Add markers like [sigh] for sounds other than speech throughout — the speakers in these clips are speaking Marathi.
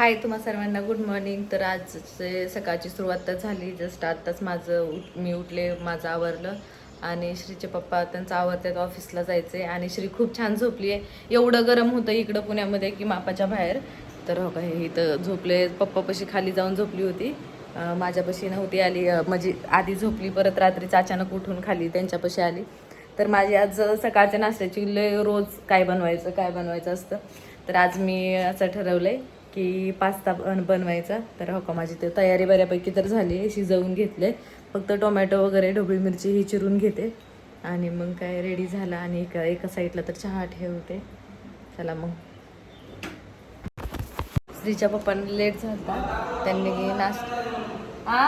हाय तुम्हा सर्वांना गुड मॉर्निंग तर आजचे सकाळची सुरुवात तर झाली. जस्ट आत्ताच माझं उठ मी उठले माझं आवरलं. आणि श्रीचे पप्पा त्यांचं आवरतात ऑफिसला जायचे आणि श्री खूप छान झोपली आहे एवढं गरम होतं इकडं पुण्यामध्ये की मापाच्या बाहेर. तर हो का हे इथं झोपले पप्पापाशी खाली जाऊन झोपली होती. माझ्यापाशी नव्हती आली. म्हणजे आधी झोपली परत रात्रीच अचानक उठून खाली त्यांच्यापाशी आली. तर माझी आज सकाळच्या नाश्त्याची लय रोज काय बनवायचं काय बनवायचं असतं. तर आज मी असं ठरवलं आहे की पास्ता बन बनवायचा. तर हो का माझी ते तयारी बऱ्यापैकी तर झाली आहे शिजवून घेतले. फक्त टोमॅटो वगैरे ढोबळी मिरची ही चिरून घेते. आणि मग काय रेडी झाला आणि एका एका साईडला तर चहा ठेवते. चला मग. स्त्रीच्या पप्पांना लेट झाला त्यांनी नाश्ता आ?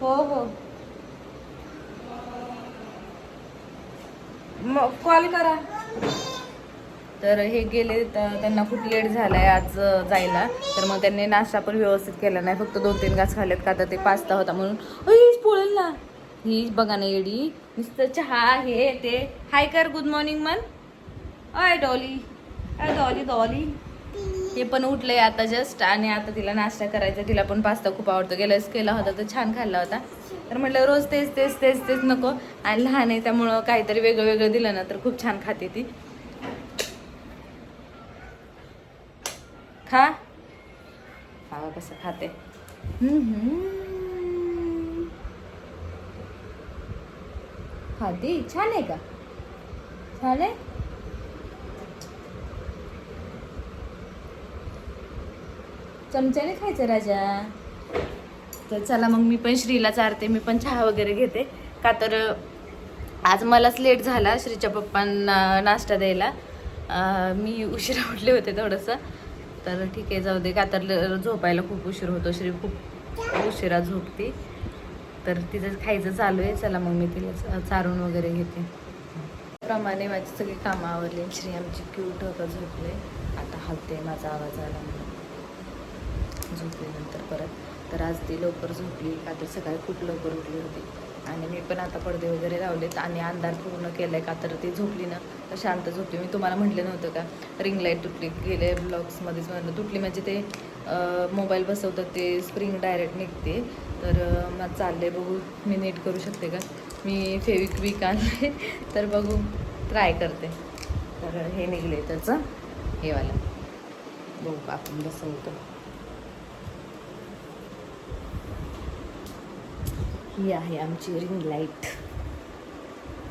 हो हो. मग कॉल करा. तर हे गेले तर त्यांना खूप लेट झाला आहे आज जायला. तर मग त्यांनी नाश्ता पण व्यवस्थित केला नाही. फक्त दोन तीन घास खाल्लेत का तर ते पास्ता होता म्हणून. हीच पोळेल ना. ही बघा ना येडी. नुसतं चहा हे ते. हाय कर गुड मॉर्निंग मन अय डॉली. अय डॉली डॉली. हे पण उठलंय आता जस्ट आणि आता तिला नाश्ता करायचा. तिला पण पास्ता खूप आवडतो. गेल्यास केला होता तर छान खाल्ला होता. तर म्हटलं रोज तेच तेच तेच तेच नको. आणि लहान आहे त्यामुळं काहीतरी वेगळं वेगळं दिलं ना तर खूप छान खाते ती. खा. खावा कसं खाते. खाती? छान आहे का? छान आहे? चमच्याने खायचं राजा. तर चला मग मी पण श्रीला चारते मी पण चहा वगैरे घेते. का तर आज मलाच लेट झाला श्रीच्या पप्पांना नाश्ता द्यायला. मी उशिरा उठले होते थोडंसं. तर ठीक आहे जाऊ दे. का तर झोपायला खूप उशीर होतो. श्री खूप उशिरा झोपते. तर तिचं खायचं चालू आहे. चला मग मी तिला चारून वगैरे घेते. प्रमाणे माझी सगळी कामं आवडली श्री आमची क्यूट होतं झोपले. आता हलते माझा आवाज आला म्हणून. झोपल्यानंतर परत. तर आज ती लवकर झोपली. का तर सकाळी खूप लवकर उठली होती. आणि मी पण आता पडदे वगैरे लावलेत आणि अंधार पूर्ण केलं आहे का तर ती झोपली ना. तर शांत झोपली. मी तुम्हाला म्हटलं नव्हतं का? रिंग लाइट तुटली. गेले ब्लॉग्समध्येच म्हणलं तुटली. म्हणजे ते मोबाईल बसवतात ते स्प्रिंग डायरेक्ट निघते. तर मग मग चालले बघू. मी नीट करू शकते का? मी फेविक्विक आणले [laughs] तर बघू. ट्राय करते. तर हे निघले त्याचं. हेवाला बघू आपण बसवतो. ही आहे आमची रिंग लाइट.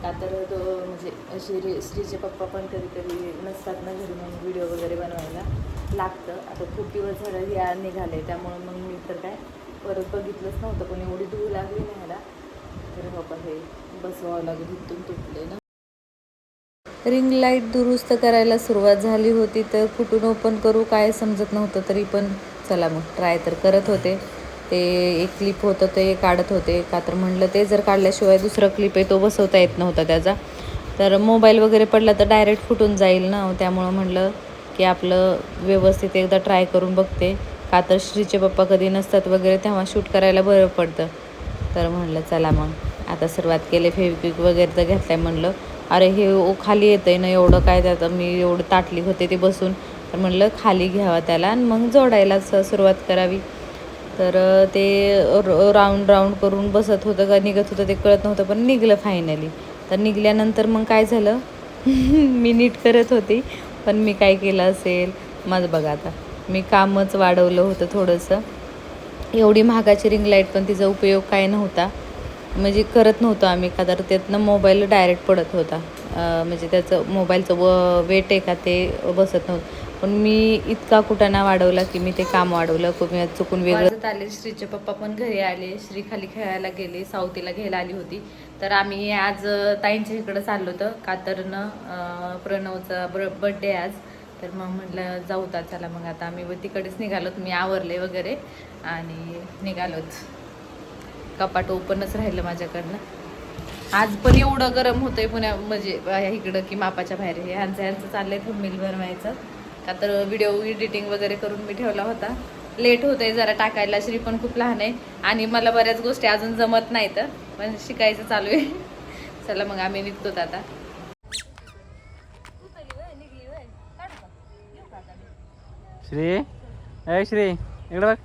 का तर तो म्हणजे अशी रे श्रीचे पप्पा पण कधी कधी नसतात ना घरी म्हणून व्हिडिओ वगैरे बनवायला लागतं. आता खूप दिवस झालं आ- निघाले त्यामुळं मग मी तर काय परत बघितलंच नव्हतं पण एवढी धूळ लागली नाही ह्याला. तर बाबा हे बसवावं लागेल इथून तुटले ना. रिंग लाइट दुरुस्त करायला सुरुवात झाली होती तर कुठून ओपन करू काय समजत नव्हतं तरी पण चला मग ट्राय तर करत होते. ते एक क्लिप होतं ते काढत होते. का तर म्हणलं ते जर काढल्याशिवाय दुसरं क्लिप आहे तो बसवता येत नव्हता त्याचा. तर मोबाईल वगैरे पडला तर डायरेक्ट फुटून जाईल ना. त्यामुळं म्हणलं की आपलं व्यवस्थित एकदा ट्राय करून बघते. का तर श्रीचे पप्पा कधी नसतात वगैरे तेव्हा शूट करायला बरं पडतं. तर म्हणलं चला मग. आता सुरुवात केली फेविक्विक वगैरे तर घेतलं आहे म्हणलं. अरे हे ओ खाली आहे ना एवढं काय त्यात? मी एवढं ताटली होते ते बसून. तर म्हणलं खाली घ्यावा त्याला आणि मग जोडायला स- सुरुवात करावी. तर ते राऊंड राऊंड करून बसत होतं का निघत होतं ते कळत नव्हतं पण निघलं फायनली तर निघल्यानंतर मग काय झालं? [laughs] मी नीट करत होती पण मी काय केलं असेल? माझं बघा आता. मी कामच वाढवलं होतं थोडंसं. एवढी महागाची रिंग लाइट पण तिचा उपयोग काय नव्हता. म्हणजे करत नव्हतो आम्ही का तर त्यातनं मोबाईल डायरेक्ट पडत होता. म्हणजे त्याचं मोबाईलचं व वेट आहे का ते बसत नव्हतं. पण मी इतका कुटाणा वाढवला की मी ते काम वाढवलं. खूप चुकून वेगळं आले श्रीचे पप्पा पण घरी आले. श्री खाली खेळायला गेले. सावतीला घ्यायला आली होती. तर आम्ही आज ताईंच्या इकडं चाललो होतं. कातरनं अं, प्रणवचा बर्थडे आज. तर मग म्हटलं जाऊ ता चला मग आता आम्ही तिकडेच निघालोत मी आवरले वगैरे आणि निघालोच कपाट ओपनच राहिलं माझ्याकडनं. आज पण एवढं गरम होतंय पुण्या म्हणजे इकडं की मापाच्या बाहेर. हे ह्यांचं ह्यांचं चाललंय थंबील भरवायचं का तर व्हिडिओ एडिटिंग वगैरे करून मी ठेवला होता. लेट होतंय जरा टाकायला श्री पण खूप लहान आहे. आणि मला बऱ्याच गोष्टी अजून जमत नाहीत पण शिकायचं चालू आहे. [laughs] चला मग आम्ही निघतो आता. श्री? ए श्री इकडे बघ. [laughs]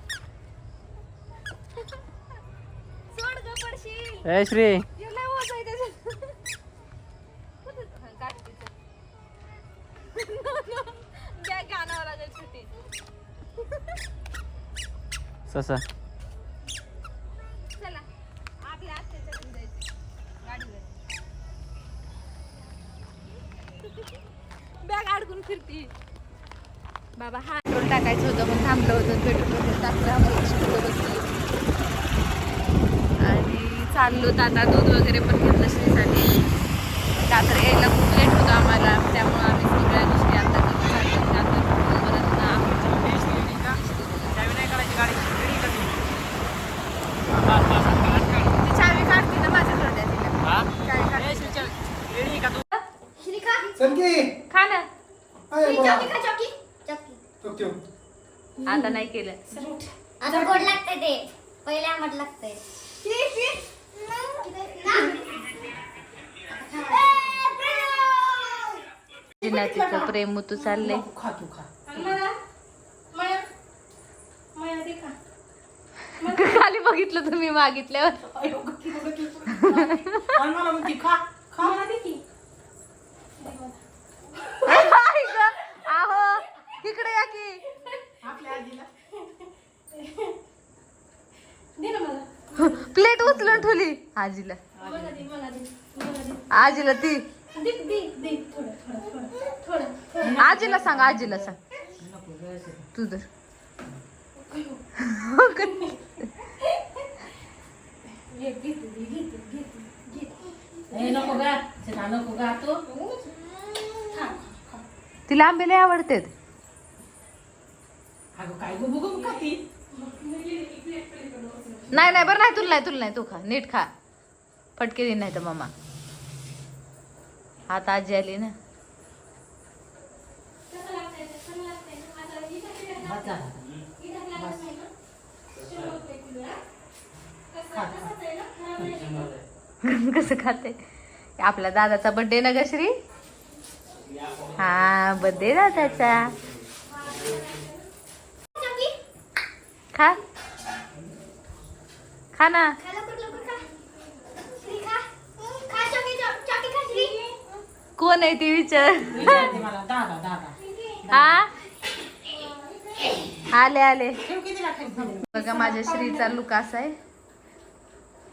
श्री एवढा ओझ आहे त्याच्यात. कुठं- हा, काढ तिचं. द्या गाणावं लागेल सुट्टी. ससा चला आपल्या आत्याच्या घरी जायचं. गाडीवर. [laughs] बॅग अडकून फिरती बाबा हा पेट्रोल टाकायचं होतं पण थांबलं होतं पेट्रोल टाकलं आम्हाला बसली आणि चाललो तर आता दूध वगैरे पण घेतलं श्रीसाठी का तर यायला खूप लेट होतं आम्हाला त्यामुळं आम्ही सगळ्या गोष्टी आता करून काढल्या. का तर परत ना ती चावी काढते ना माझ्याकडे द्या तिला चावी काढते. संगी खा ना. अरे वा. चॉकी आता नाही केलं. आता गोड लागतंय ते. पहिले आंबट प्रेम मुतू चाललंय. खा तू खा. खाली बघितलं तुम्ही मागितल्यावर. अयो. आणि मला खा मला दे की आई गं, आहो तिकडे या की आपल्या आजीला प्लेट ठेवली आजीला. आजीला ती. आजीला सांग आजीला सांग. तू तर तिला आंबे लय आवडते अगं काय गुबू गुबू खाती नाही नाही बरं नाही तुला नाही तुला नाही तू खा नीट खा. फटके देईन नाही तर मम्मा आता आजी आली ना. बस कसं खाते? आपल्या दादाचा बर्थडे ना ग श्री? हा बर्थडे दादाचा. खा. खा ना. कोण आहे ती विचार? विचारते मला. दादा दादा. हा? आले आले. बघा माझ्या श्रीचा लुक असा आहे.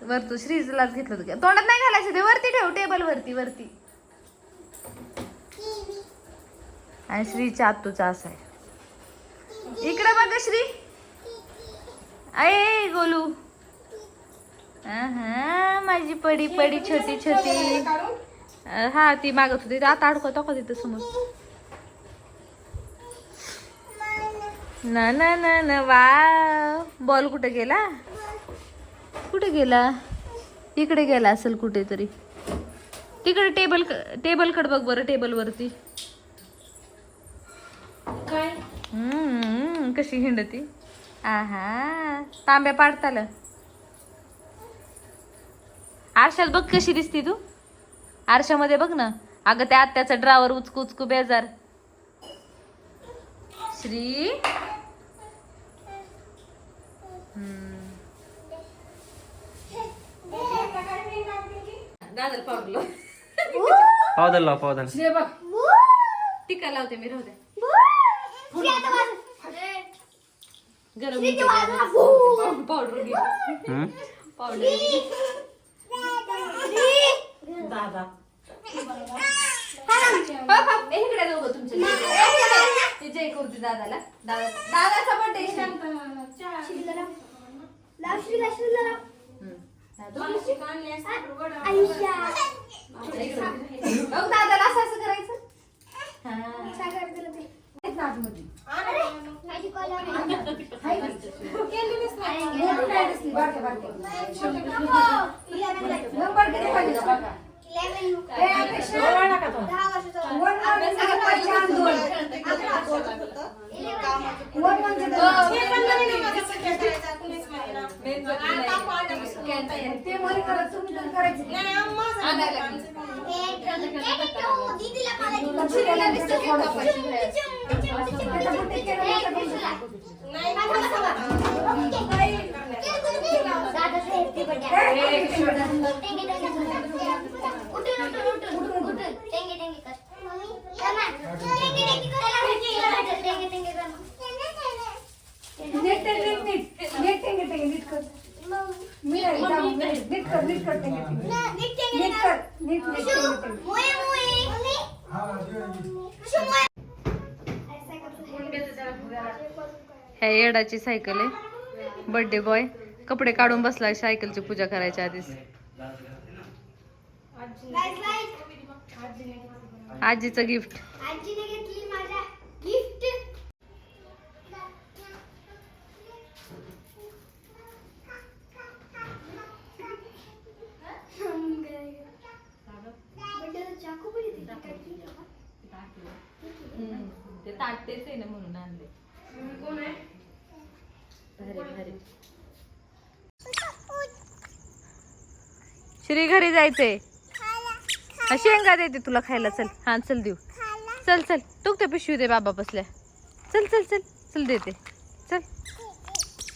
वर तू श्रीजलाच घेतलं होतं. का? तोंडात नाही घालायचं ते. वरती ठेव टेबल वरती वरती. आणि श्रीच्या आत्तूचा असा आहे. इकडे बघ श्री. अय गोलू. हा माझी पडी पडी छोटी छोटी. हा ती मागत होती. आता अडकवतो का तिथं समोर. ना ना ना ना वा बॉल कुठे गेला? कुठे गेला? इकडे गेला असेल कुठेतरी. तिकडे टेबल टेबल कड बघ बरं टेबल वरती. काय? हम्म, कशी हिंडती? आहा तांब्या पाडताल. आरशात बघ कशी दिसती तू. आरशामध्ये बघ ना. अगं त्या आत्याचा ड्रावर उचकू उचकू बेजार. श्री. दादाला पावदल लाव पावदल श्री बघ. टिका लावते मी गरम. पावडर? पावडर. दादा. बाप, बाप, ए, इकडे दोघं तुमच्या ते जय करते दादाला. दादा दादाचा बर्थडे. दादाला असं असं करायचं? हा. सागर दिलं ते. आतमध्ये. अरे, माझी कॉल आली. हाय का? अरे, मोठी नाही दिसली, बारके, बारके. Eleven ला. नंबर किती पाहिजे का बघा. Eleven. ए, अपेक्षा. ओरडा नका तो. दहा वर्षाचा. वन वन सहा पाच चार दोन. वन वन चे दोन. मेन बत्ती नाही. कॅन्टीन. ते मध्ये करत तुम्ही तर करायचं. आणायला लागली. तो दीदीला मला लक्ष द्यायला नुसतं फोन कापायची असतो. बाहेर. नाही दादाचं happy birthday. टेंगे, टेंगे, उठून, उठून, उठून, उठून. टेंगे, टेंगे कर. कर ना. टेंगे, टेंगे कर. टेंगे, टेंगे कर. नीट नीट नीट नीट नीट टेंगे टेंगे नीट कर मी आहे जाऊ, नीट नीट कर नीट कर टेंगे टेंगे नीट टेंगे नीट कर नीट नीट टेंगे टेंगे मोये, मोये. ऋषू, मोये. ह्या येडाची सायकल आहे. बर्थडे बॉय कपडे काढून बसलाय सायकलची पूजा करायच्या आधीच. आजीचं गिफ्ट आजीने घेतली माझ्या गिफ्ट ताटतेच आहे ना म्हणून आणले भारी भारी श्री घरी जायचंय. हा, शेंगा देते तुला खायला. चल. हा चल देऊ. चल चल. तू ते पिशवी दे बाबा बसल्या. चल चल चल. चल देते. चल.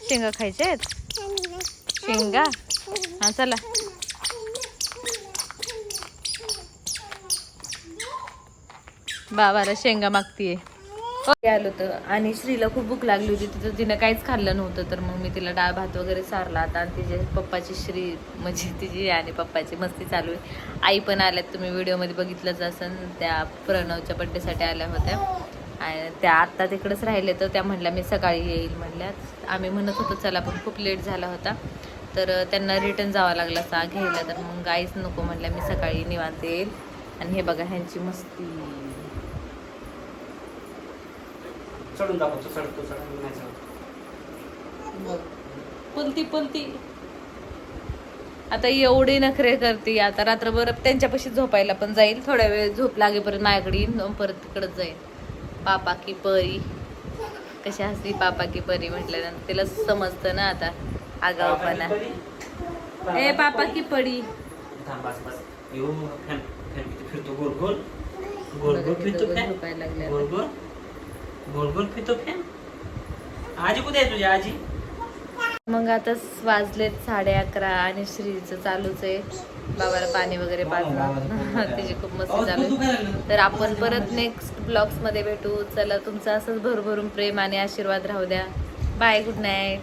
शेंगा खायच्या आहेत? शेंगा? हा चला. बाबाला शेंगा मागतीये. आलो होतं. आणि श्रीला खूप भूक लागली होती. तिथं तिनं काहीच खाल्लं नव्हतं. तर मग मी तिला डाळ भात वगैरे सारला आता. आणि तिचे पप्पाची श्री म्हणजे तिची आणि पप्पाची मस्ती चालू आहे. आई पण आल्यात. तुम्ही व्हिडिओमध्ये बघितलंच असन. त्या प्रणवच्या बड्डेसाठी आल्या होत्या. आणि त्या आत्ता तिकडंच राहिले. तर त्या म्हणल्या मी सकाळी येईल म्हणल्या. आम्ही म्हणत होतो चला पण खूप लेट झाला होता. तर त्यांना रिटर्न जावं लागलं सा घ्यायला. तर मग आईच नको म्हणल्या मी सकाळी निवांत येईल. आणि हे बघा ह्यांची मस्ती. चढून दाखवतो चढतो चढून नाही चढत. पुलती पुलती. आता एवढी नखरे करते आता रात्रभर त्यांच्यापाशी झोपायला पण जाईल. थोड्या वेळ झोप लागेपर्यंत माझ्याकडे येईन परत तिकडच जाईल. पापा की परी. कशी हसली पापा की परी म्हटल्यानंतर. तिला समजतं ना आता. आगावपणा ए पापा की फॅन झोपायला लागले गोल गोल गोल गोल फिरतो फॅन आजी कुठे आहे तुझी आजी? मग आता वाजलेत साडे अकरा आणि श्रीचं चालूच आहे. बाबाला पाणी वगैरे पाजणं [laughs] तिची खूप मस्ती चालू आहे. तर आपण परत नेक्स्ट ब्लॉग्समध्ये भेटू. चला तुमचं असंच भरभरून प्रेम आणि आशीर्वाद राहू द्या. Bye good night